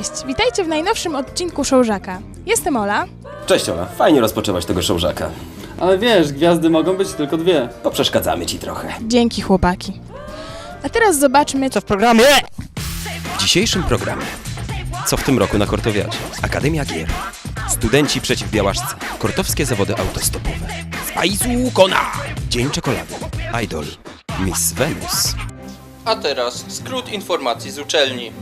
Cześć, witajcie w najnowszym odcinku Showżaka. Jestem Ola. Cześć Ola, fajnie rozpoczęłaś tego showżaka. Ale wiesz, gwiazdy mogą być tylko dwie. Poprzeszkadzamy ci trochę. Dzięki chłopaki. A teraz zobaczmy, co w programie? W dzisiejszym programie. Co w tym roku na Kortowiadzie? Akademia Gier. Studenci przeciw Białaszce. Kortowskie zawody autostopowe. Spajsu Kona. Dzień czekolady. Idol. Miss Venus. A teraz skrót informacji z uczelni.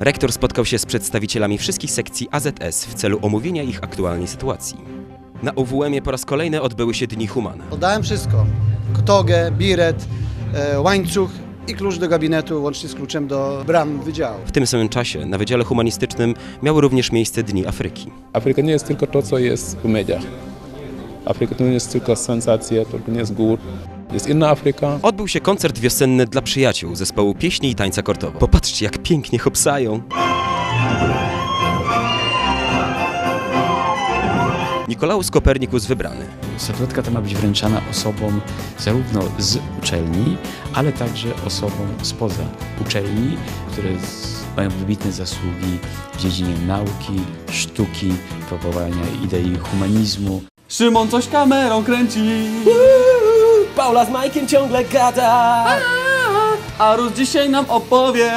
Rektor spotkał się z przedstawicielami wszystkich sekcji AZS w celu omówienia ich aktualnej sytuacji. Na OWM-ie po raz kolejny odbyły się Dni Humana. Oddałem wszystko. Kotogę, biret, e, łańcuch i klucz do gabinetu, łącznie z kluczem do bram wydziału. W tym samym czasie na Wydziale Humanistycznym miały również miejsce Dni Afryki. Afryka nie jest tylko to, co jest w mediach. Afryka to nie jest tylko sensacja, to nie jest gór. Jest inna Afryka. Odbył się koncert wiosenny dla przyjaciół zespołu pieśni i tańca kortowo. Popatrzcie, jak pięknie hopsają. Nikolaus Kopernikus wybrany. Statuetka ta ma być wręczana osobom zarówno z uczelni, ale także osobom spoza uczelni, które mają wybitne zasługi w dziedzinie nauki, sztuki, propagowania idei humanizmu. Szymon coś kamerą kręci. Paula z Majkiem ciągle gada. A Rus dzisiaj nam opowie.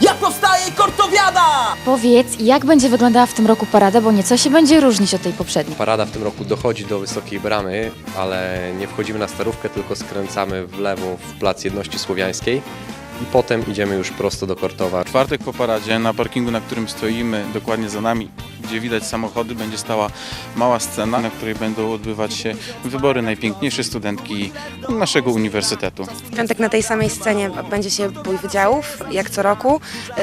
Jak powstaje Kortowiada? Powiedz, jak będzie wyglądała w tym roku parada, bo nieco się będzie różnić od tej poprzedniej. Parada w tym roku dochodzi do Wysokiej Bramy, ale nie wchodzimy na Starówkę, tylko skręcamy w lewo w Plac Jedności Słowiańskiej i potem idziemy już prosto do Kortowa. W czwartek po paradzie na parkingu, na którym stoimy, dokładnie za nami, gdzie widać samochody, będzie stała mała scena, na której będą odbywać się wybory najpiękniejszej studentki naszego uniwersytetu. W piątek na tej samej scenie będzie się bój wydziałów, jak co roku.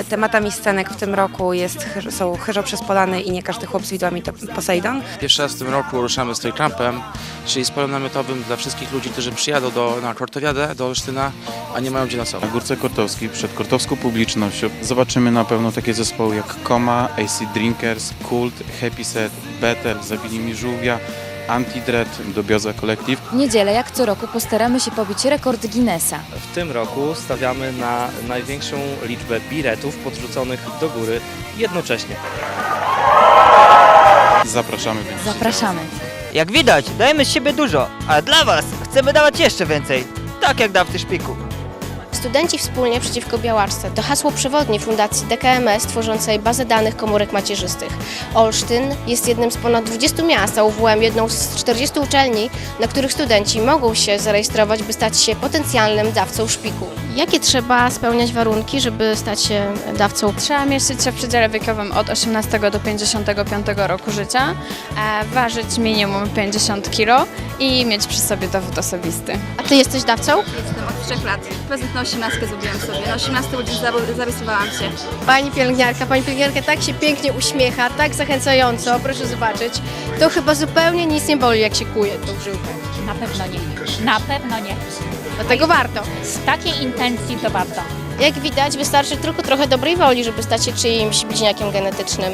Tematami scenek w tym roku jest, są Chyżo przez Polany i nie każdy chłop z widłami to Poseidon. Pierwszy raz w tym roku ruszamy z Trójkampem, czyli z polem namiotowym dla wszystkich ludzi, którzy przyjadą do, na Kortowiadę, do Olsztyna, a nie mają gdzie Na nocować. Górce Kortowskiej, przed kortowską publicznością, zobaczymy na pewno takie zespoły jak Koma, AC Drinkers, Kult, Happy Set, Better, Zabili mi żółwia, Antidread, Dobioza Collective. W niedzielę, jak co roku, postaramy się pobić rekord Guinnessa. W tym roku stawiamy na największą liczbę biletów podrzuconych do góry jednocześnie. Zapraszamy więc. Zapraszamy. Jak widać, dajemy z siebie dużo, a dla Was chcemy dawać jeszcze więcej. Tak jak dawcy szpiku. Studenci wspólnie przeciwko Białaczce to hasło przewodnie Fundacji DKMS tworzącej bazę danych komórek macierzystych. Olsztyn jest jednym z ponad 20 miast, a UWM jedną z 40 uczelni, na których studenci mogą się zarejestrować, by stać się potencjalnym dawcą szpiku. Jakie trzeba spełniać warunki, żeby stać się dawcą? Trzeba mieścić się w przedziale wiekowym od 18 do 55 roku życia, e, ważyć minimum 50 kg i mieć przy sobie dowód osobisty. A ty jesteś dawcą? Jestem od 3 lat. Prezent na 18 zrobiłam sobie. Na 18 urodzin zarejestrowałam się. Pani pielęgniarka, pani pielęgniarka tak się pięknie uśmiecha, tak zachęcająco, proszę zobaczyć. To chyba zupełnie nic nie boli, jak się kuje tą żyłkę. Na pewno nie. Na pewno nie. Dlatego warto. Z takiej intencji to warto. Jak widać, wystarczy tylko trochę dobrej woli, żeby stać się czyimś bliźniakiem genetycznym.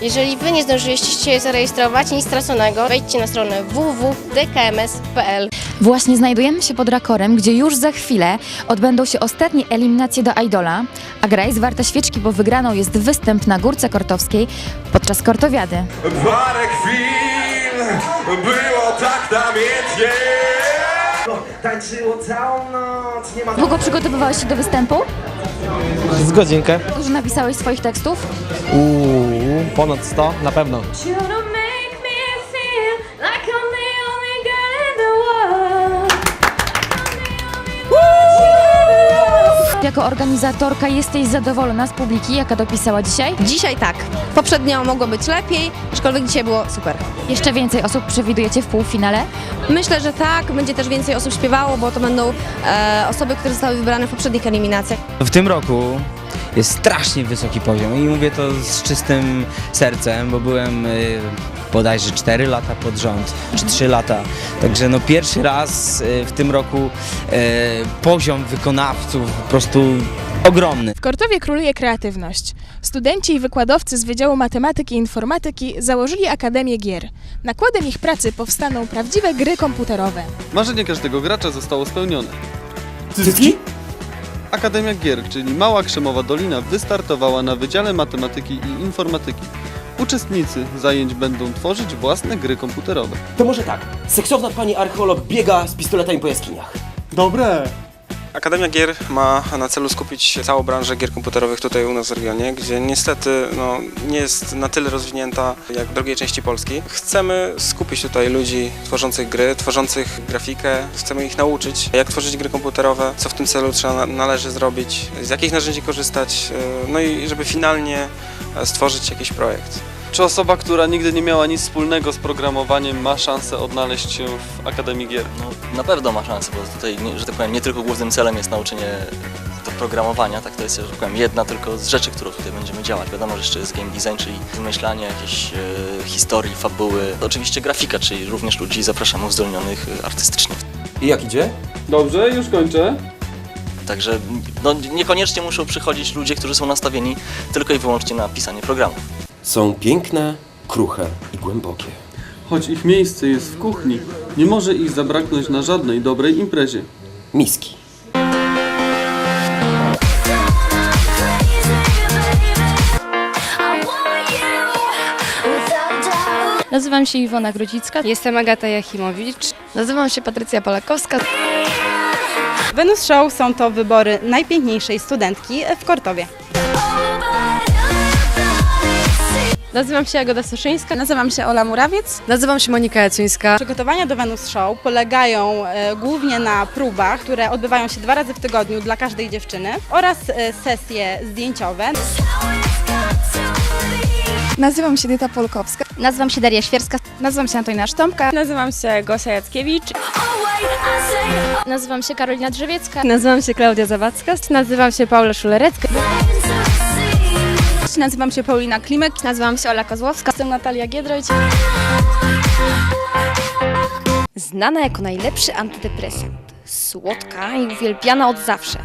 Jeżeli wy nie zdążyliście się zarejestrować, nic straconego, wejdźcie na stronę www.dkms.pl. Właśnie znajdujemy się pod Rakorem, gdzie już za chwilę odbędą się ostatnie eliminacje do Idola, a gra jest warta świeczki, bo wygraną jest występ na Górce Kortowskiej podczas Kortowiady. Parę chwil było tak namiętnie Tańczyło całą noc, nie ma Długo przygotowywałeś się do występu? Z godzinkę. Dużo napisałeś swoich tekstów? Uuu, ponad 100 na pewno. Jako organizatorka jesteś zadowolona z publiki, jaka dopisała dzisiaj? Dzisiaj tak. Poprzednio mogło być lepiej, aczkolwiek dzisiaj było super. Jeszcze więcej osób przewidujecie w półfinale? Myślę, że tak. Będzie też więcej osób śpiewało, bo to będą e, osoby, które zostały wybrane w poprzednich eliminacjach. W tym roku jest strasznie wysoki poziom i mówię to z czystym sercem, bo byłem y, bodajże 4 lata pod rząd, czy 3 lata. Także no pierwszy raz y, w tym roku y, poziom wykonawców po prostu ogromny. W Kortowie króluje kreatywność. Studenci i wykładowcy z Wydziału Matematyki i Informatyki założyli Akademię Gier. Nakładem ich pracy powstaną prawdziwe gry komputerowe. Marzenie każdego gracza zostało spełnione. Cycki? Akademia Gier, czyli Mała Krzemowa Dolina, wystartowała na Wydziale Matematyki i Informatyki. Uczestnicy zajęć będą tworzyć własne gry komputerowe. To może tak. Seksowna pani archeolog biega z pistoletami po jaskiniach. Dobre! Akademia Gier ma na celu skupić całą branżę gier komputerowych tutaj u nas w regionie, gdzie niestety no, nie jest na tyle rozwinięta jak w drugiej części Polski. Chcemy skupić tutaj ludzi tworzących gry, tworzących grafikę, chcemy ich nauczyć, jak tworzyć gry komputerowe, co w tym celu trzeba na- należy zrobić, z jakich narzędzi korzystać, e, no i żeby finalnie stworzyć jakiś projekt. Czy osoba, która nigdy nie miała nic wspólnego z programowaniem, ma szansę odnaleźć się w Akademii Gier? No, na pewno ma szansę, bo tutaj, że tak powiem, nie tylko głównym celem jest nauczenie programowania, tak to jest, że tak powiem, jedna tylko z rzeczy, którą tutaj będziemy działać. Wiadomo, że jeszcze jest game design, czyli wymyślanie jakiejś e, historii, fabuły. Oczywiście grafika, czyli również ludzi zapraszamy uzdolnionych e, artystycznie. I jak idzie? Dobrze, już kończę. Także no, niekoniecznie muszą przychodzić ludzie, którzy są nastawieni tylko i wyłącznie na pisanie programów. Są piękne, kruche i głębokie. Choć ich miejsce jest w kuchni, nie może ich zabraknąć na żadnej dobrej imprezie. Miski. Nazywam się Iwona Grodzicka. Jestem Agata Jachimowicz. Nazywam się Patrycja Polakowska. Venus Show są to wybory najpiękniejszej studentki w Kortowie. Nazywam się Agoda Soszyńska. Nazywam się Ola Murawiec. Nazywam się Monika Jacuńska. Przygotowania do Venus Show polegają e, głównie na próbach, które odbywają się dwa razy w tygodniu dla każdej dziewczyny oraz e, sesje zdjęciowe. Nazywam się Dyta Polkowska. Nazywam się Daria Świerska. Nazywam się Antonina Sztomka. Nazywam się Gosia Jackiewicz. Nazywam się Karolina Drzewiecka. Nazywam się Klaudia Zawadzka. Nazywam się Paula Szulerecka. Nazywam się Paulina Klimek. Nazywam się Ola Kozłowska. Jestem Natalia Giedroyć. Znana jako najlepszy antydepresant. Słodka i uwielbiana od zawsze.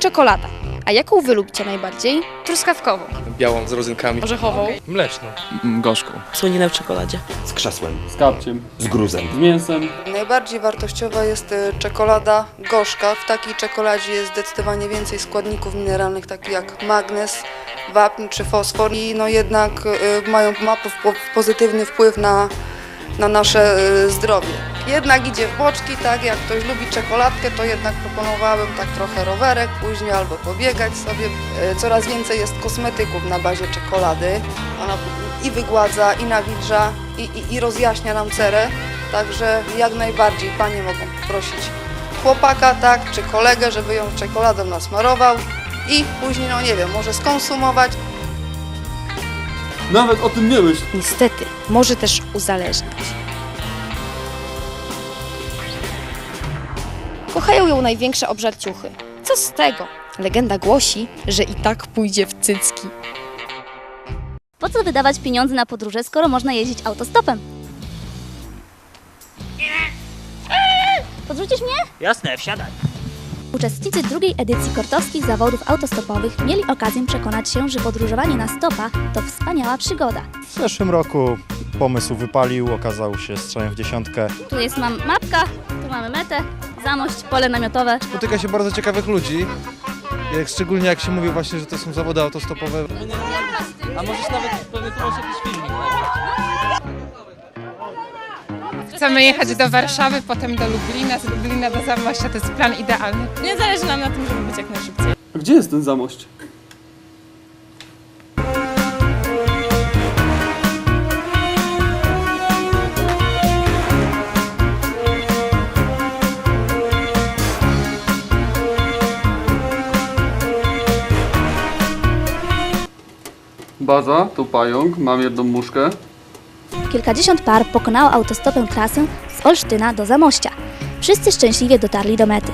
Czekolada. A jaką wy lubicie najbardziej? Truskawkową. Białą z rodzynkami. Orzechową. Mleczną. Gorzką. Słoninę w czekoladzie. Z krzesłem. Z kapciem, Z gruzem. z mięsem. Najbardziej wartościowa jest y, czekolada gorzka. W takiej czekoladzie jest zdecydowanie więcej składników mineralnych, takich jak magnez, wapń czy fosfor i no jednak y, mają ma po- pozytywny wpływ na, na nasze y, zdrowie. Jednak idzie w boczki, tak, jak ktoś lubi czekoladkę, to jednak proponowałabym tak trochę rowerek później albo pobiegać sobie. Y, Coraz więcej jest kosmetyków na bazie czekolady. Ona i wygładza, i nawilża, i, i, i rozjaśnia nam cerę. Także jak najbardziej panie mogą prosić chłopaka, tak, czy kolegę, żeby ją czekoladą nasmarował i później, no nie wiem, może skonsumować. Nawet o tym nie myśl. Niestety, może też uzależniać. Kochają ją największe obżarciuchy. Co z tego? Legenda głosi, że i tak pójdzie w cycki. Po co wydawać pieniądze na podróże, skoro można jeździć autostopem? Podrzucisz mnie? Jasne, wsiadaj. Uczestnicy drugiej edycji kortowskich zawodów autostopowych mieli okazję przekonać się, że podróżowanie na stopa to wspaniała przygoda. W zeszłym roku pomysł wypalił, okazał się strzałem w dziesiątkę. Tu jest mam mapka, tu mamy metę, zamość, pole namiotowe. Spotyka się bardzo ciekawych ludzi, jak, szczególnie jak się mówi właśnie, że to są zawody autostopowe. A możesz nawet pewnie to może jakiś filmik Chcemy jechać do Warszawy, potem do Lublina, z Lublina do Zamościa, to jest plan idealny. Nie zależy nam na tym, żeby być jak najszybciej. A gdzie jest ten zamość? Baza, tu pająk, mam jedną muszkę. Kilkadziesiąt par pokonało autostopem trasę z Olsztyna do Zamościa. Wszyscy szczęśliwie dotarli do mety.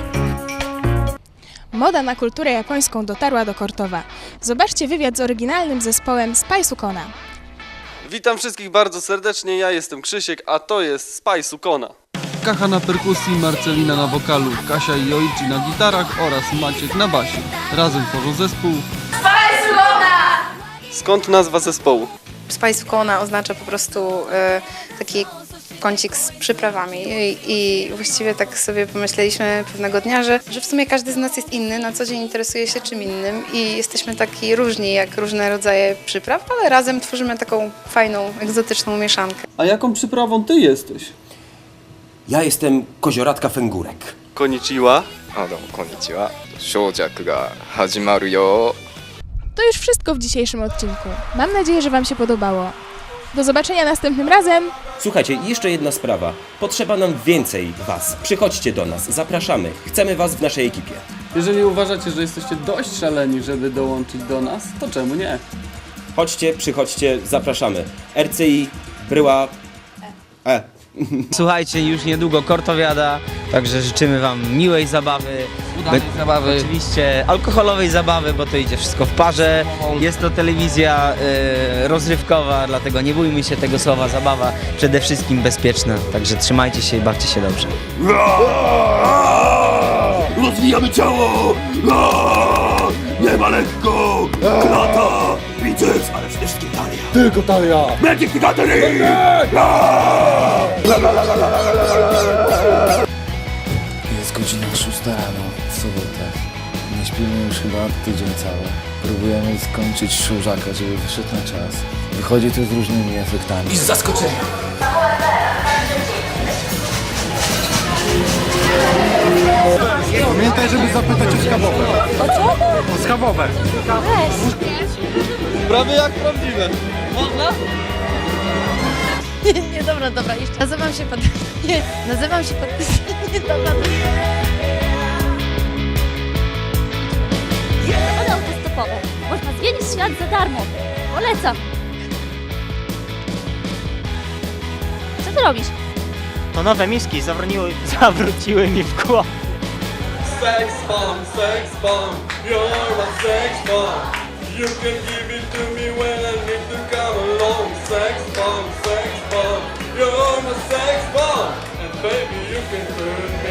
Moda na kulturę japońską dotarła do Kortowa. Zobaczcie wywiad z oryginalnym zespołem Spice Ukona. Witam wszystkich bardzo serdecznie, ja jestem Krzysiek, a to jest Spice Ukona. Kacha na perkusji, Marcelina na wokalu, Kasia i Joichi na gitarach oraz Maciek na basie. Razem tworzą zespół. Skąd nazwa zespołu? Spice Kona oznacza po prostu e, taki kącik z przyprawami i, i właściwie tak sobie pomyśleliśmy pewnego dnia, że, że w sumie każdy z nas jest inny, na co dzień interesuje się czym innym i jesteśmy taki różni jak różne rodzaje przypraw, ale razem tworzymy taką fajną, egzotyczną mieszankę. A jaką przyprawą ty jesteś? Ja jestem kozioratka fęgurek. Konnichiwa. あどうもこんにちは小弱が始まるよ To już wszystko w dzisiejszym odcinku. Mam nadzieję, że Wam się podobało. Do zobaczenia następnym razem. Słuchajcie, jeszcze jedna sprawa. Potrzeba nam więcej was. Przychodźcie do nas, zapraszamy. Chcemy was w naszej ekipie. Jeżeli uważacie, że jesteście dość szaleni, żeby dołączyć do nas, to czemu nie? Chodźcie, przychodźcie, zapraszamy. RCI, Bryła... E. Słuchajcie, już niedługo kortowiada, także życzymy Wam miłej zabawy. Udanej zabawy. Oczywiście alkoholowej zabawy, bo to idzie wszystko w parze. Jest to telewizja e, rozrywkowa, dlatego nie bójmy się tego słowa zabawa. Przede wszystkim bezpieczna, także trzymajcie się i bawcie się dobrze. Rozwijamy ciało! Nie ma lekko! Klata! Biceps, ale przede wszystkim talia! Tylko talia! Magic the Gathering! Jest godzina 6 rano w sobotę. Nie śpimy już chyba tydzień cały. Próbujemy skończyć szołżaka, żeby wyszedł na czas. Wychodzi to z różnymi efektami. I z zaskoczenia! Pamiętaj, żeby zapytać o schabowe. O co? O schabowe. Weź. Prawie jak prawdziwe. Można? nie, dobra, dobra, jeszcze. Nazywam się Pat... Nie, nazywam się Pat... Nie, dobra. Zawody autostopowe. Można zwiedzić świat za darmo. Polecam. Co ty robisz? To nowe miski zawroniły, zawróciły mi w głowę. Sex bomb, sex bomb, you're my sex bomb. You can give it to me when I need to come along. Sex bomb, sex bomb, you're my sex bomb. And baby, you can turn